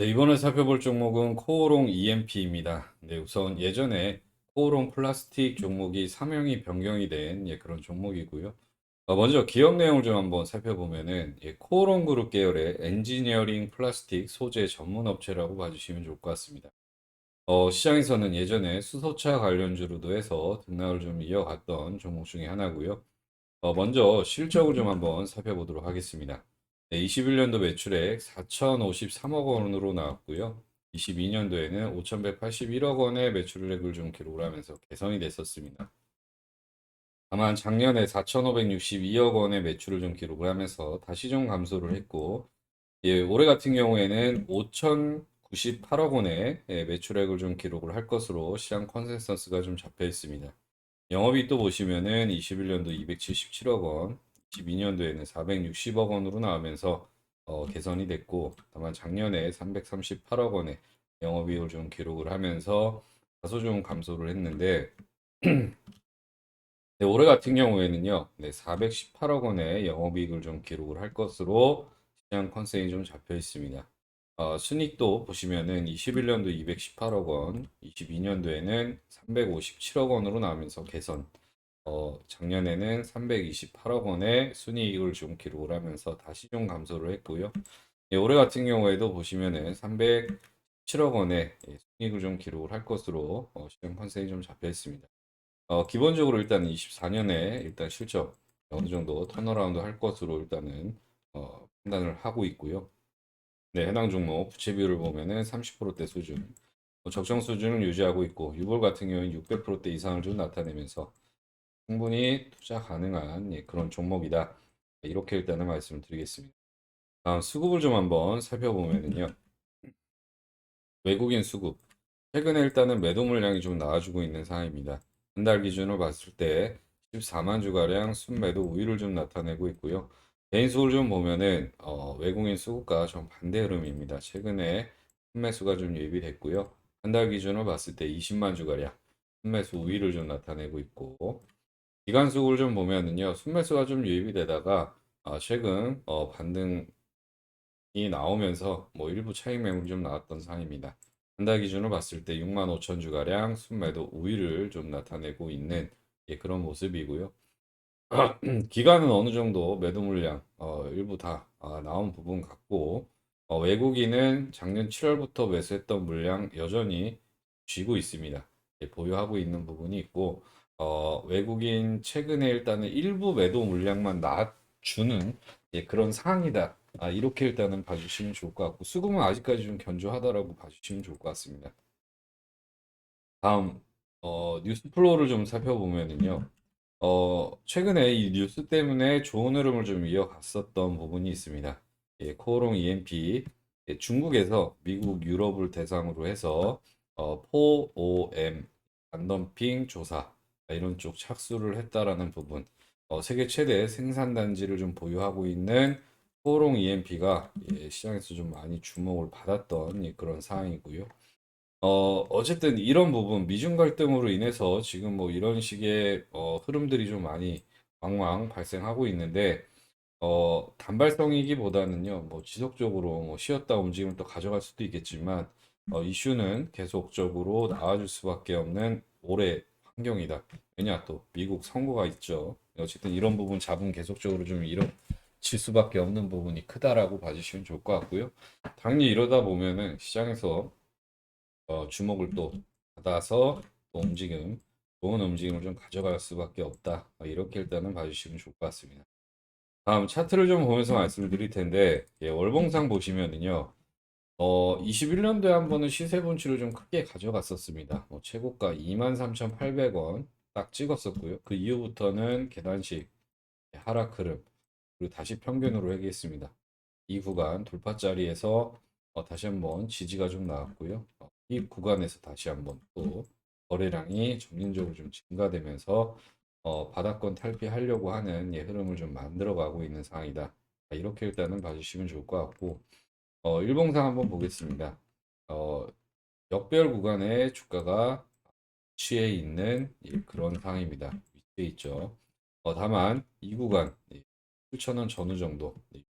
네, 이번에 살펴볼 종목은 코오롱 EMP입니다. 네, 우선 예전에 코오롱 플라스틱 종목이 사명이 변경이 된 예, 그런 종목이고요. 어, 먼저 기업 내용을 좀 한번 살펴보면은 예, 코오롱 그룹 계열의 엔지니어링 플라스틱 소재 전문 업체라고 봐주시면 좋을 것 같습니다. 어, 시장에서는 예전에 수소차 관련주로도 해서 등락을 좀 이어갔던 종목 중에 하나고요. 어, 먼저 실적을 좀 한번 살펴보도록 하겠습니다. 네, 21년도 매출액 4,053억 원으로 나왔고요. 22년도에는 5,181억 원의 매출액을 좀 기록을 하면서 개선이 됐었습니다. 다만 작년에 4,562억 원의 매출을 좀 기록을 하면서 다시 좀 감소를 했고, 예, 올해 같은 경우에는 5,098억 원의 예, 매출액을 좀 기록을 할 것으로 시장 컨센서스가 좀 잡혀 있습니다. 영업이익 또 보시면은 21년도 277억 원, 22년도에는 460억 원으로 나오면서 어, 개선이 됐고, 다만 작년에 338억 원의 영업이익을 좀 기록을 하면서 다소 좀 감소를 했는데, 네, 올해 같은 경우에는요, 네, 418억 원의 영업이익을 좀 기록을 할 것으로 시장 컨센이 좀 잡혀 있습니다. 어, 순이익도 보시면은 21년도 218억 원, 22년도에는 357억 원으로 나오면서 개선. 어, 작년에는 328억 원의 순이익을 좀 기록을 하면서 다시 좀 감소를 했고요. 예, 올해 같은 경우에도 보시면은 307억 원의 예, 순이익을 좀 기록을 할 것으로 어, 시장 컨센이 좀 잡혀 있습니다. 어, 기본적으로 일단 24년에 일단 실적 어느 정도 턴어라운드 할 것으로 일단은 어, 판단을 하고 있고요. 네, 해당 종목 부채 비율을 보면은 30%대 수준, 뭐 적정 수준을 유지하고 있고 유볼 같은 경우는 600%대 이상을 좀 나타내면서 충분히 투자 가능한 예, 그런 종목이다. 이렇게 일단은 말씀을 드리겠습니다. 다음 수급을 좀 한번 살펴보면은요. 외국인 수급. 최근에 일단은 매도 물량이 좀 나와주고 있는 상황입니다. 한 달 기준으로 봤을 때 14만 주가량 순매도 우위를 좀 나타내고 있고요. 개인 수를 좀 보면은 어, 외국인 수급과 좀 반대 흐름입니다. 최근에 순매수가 좀 유입이 됐고요. 한 달 기준으로 봤을 때 20만 주가량 순매수 우위를 좀 나타내고 있고 기간 수급을 좀 보면은요. 순매수가 좀 유입이 되다가 어, 최근 어, 반등이 나오면서 뭐 일부 차익 매물이 좀 나왔던 상황입니다. 한 달 기준으로 봤을 때 6만 5천 주가량 순매도 우위를 좀 나타내고 있는 예, 그런 모습이고요. 기간은 어느 정도 매도 물량 어, 일부 다 아, 나온 부분 같고 어, 외국인은 작년 7월부터 매수했던 물량 여전히 쥐고 있습니다. 예, 보유하고 있는 부분이 있고 어, 외국인 최근에 일단은 일부 매도 물량만 낮주는 예, 그런 상황이다. 아, 이렇게 일단은 봐주시면 좋을 것 같고 수급은 아직까지 좀 견조하다라고 봐주시면 좋을 것 같습니다. 다음 어, 뉴스 플로우를 좀 살펴보면은요. 어, 최근에 이 뉴스 때문에 좋은 흐름을 좀 이어갔었던 부분이 있습니다. 예, 코오롱 EMP 예, 중국에서 미국, 유럽을 대상으로 해서 어, 4OM 반덤핑 조사 이런 쪽 착수를 했다라는 부분. 어, 세계 최대 생산 단지를 좀 보유하고 있는 코오롱 EMP가 예, 시장에서 좀 많이 주목을 받았던 예, 그런 상황이고요. 어, 어쨌든 이런 부분, 미중 갈등으로 인해서 지금 뭐 이런 식의 어, 흐름들이 좀 많이 왕왕 발생하고 있는데, 어, 단발성이기보다는요, 뭐 지속적으로 뭐 쉬었다 움직임을 또 가져갈 수도 있겠지만, 어, 이슈는 계속적으로 나와줄 수밖에 없는 올해 환경이다. 왜냐, 또 미국 선거가 있죠. 어쨌든 이런 부분 잡음 계속적으로 좀 이뤄질 수밖에 없는 부분이 크다라고 봐주시면 좋을 것 같고요. 당연히 이러다 보면은 시장에서 어, 주목을 또 받아서 또 움직임, 좋은 움직임을 좀 가져갈 수밖에 없다. 어, 이렇게 일단은 봐주시면 좋을 것 같습니다. 다음 차트를 좀 보면서 말씀을 드릴 텐데, 예, 월봉상 보시면은요, 어, 21년도에 한 번은 시세 분출을 좀 크게 가져갔었습니다. 뭐 최고가 23,800원 딱 찍었었고요. 그 이후부터는 계단식 하락 흐름, 그리고 다시 평균으로 회귀했습니다. 이 구간 돌파자리에서 어, 다시 한번 지지가 좀 나왔고요. 어, 이 구간에서 다시 한번 또 거래량이 점진적으로 좀 증가되면서 어, 바닥권 탈피하려고 하는 예, 흐름을 좀 만들어가고 있는 상황이다. 아, 이렇게 일단은 봐주시면 좋을 것 같고 어, 일봉상 한번 보겠습니다. 어, 역별 구간에 주가가 위치해 있는 예, 그런 상황입니다. 위치해 있죠. 어, 다만 이 구간 예, 7,000원 전후 정도, 예,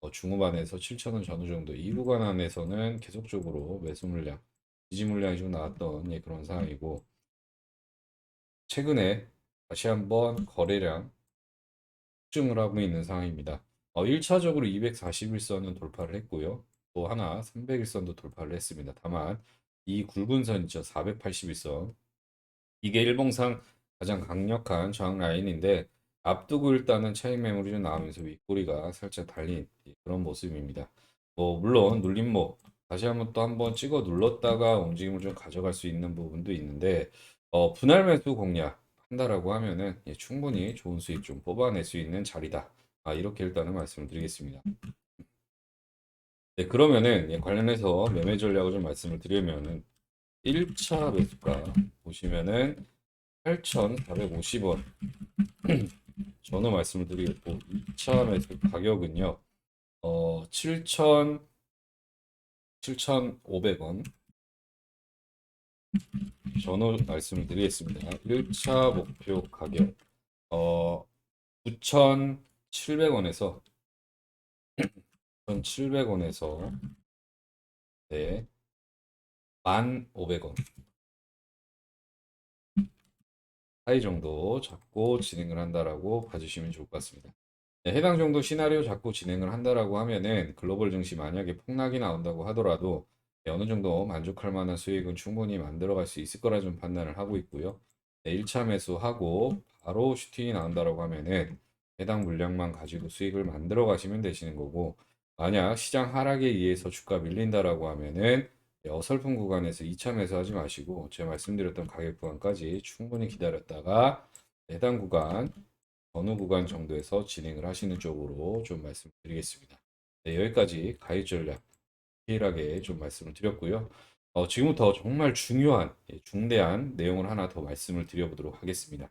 어, 중후반에서 7,000원 전후 정도 이 구간 안에서는 계속적으로 매수 물량, 지지 물량이 좀 나왔던 예, 그런 상황이고 최근에 다시 한번 거래량 집중을 하고 있는 상황입니다. 어, 1차적으로 241선은 돌파를 했고요. 또 하나 301선도 돌파를 했습니다. 다만 이 굵은 선 있죠. 481선. 이게 일봉상 가장 강력한 저항 라인인데 앞두고 일단은 차익 매물이 좀 나오면서 윗꼬리가 살짝 달린 그런 모습입니다. 뭐 물론 눌림목 다시 한번 또 한번 찍어 눌렀다가 움직임을 좀 가져갈 수 있는 부분도 있는데 어, 분할 매수 공략 한다라고 하면은 예, 충분히 좋은 수익 좀 뽑아낼 수 있는 자리다. 아, 이렇게 일단은 말씀을 드리겠습니다. 네, 그러면은 예, 관련해서 매매 전략을 좀 말씀을 드리면은 1차 매수가 보시면은 8,450원 전후 말씀을 드리겠고 2차 매수 가격은요. 어, 7,000 7,500원 전후 말씀을 드리겠습니다. 1차 목표 가격 어 9,700원에서 1,700원에서 네 1,500원 사이 정도 잡고 진행을 한다라고 봐주시면 좋을 것 같습니다. 네, 해당 정도 시나리오 잡고 진행을 한다라고 하면은 글로벌 증시 만약에 폭락이 나온다고 하더라도 네, 어느 정도 만족할 만한 수익은 충분히 만들어갈 수 있을 거라 좀 판단을 하고 있고요. 네, 1차 매수하고 바로 슈팅이 나온다라고 하면은 해당 물량만 가지고 수익을 만들어 가시면 되시는 거고 만약 시장 하락에 의해서 주가 밀린다라고 하면은 네, 어설픈 구간에서 2차 매수하지 마시고 제가 말씀드렸던 가격 구간까지 충분히 기다렸다가 해당 구간 어느 구간 정도에서 진행을 하시는 쪽으로 좀 말씀드리겠습니다. 네, 여기까지 가입 전략 디테일하게 좀 말씀을 드렸고요. 어, 지금부터 정말 중요한 예, 중대한 내용을 하나 더 말씀을 드려보도록 하겠습니다.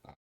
아,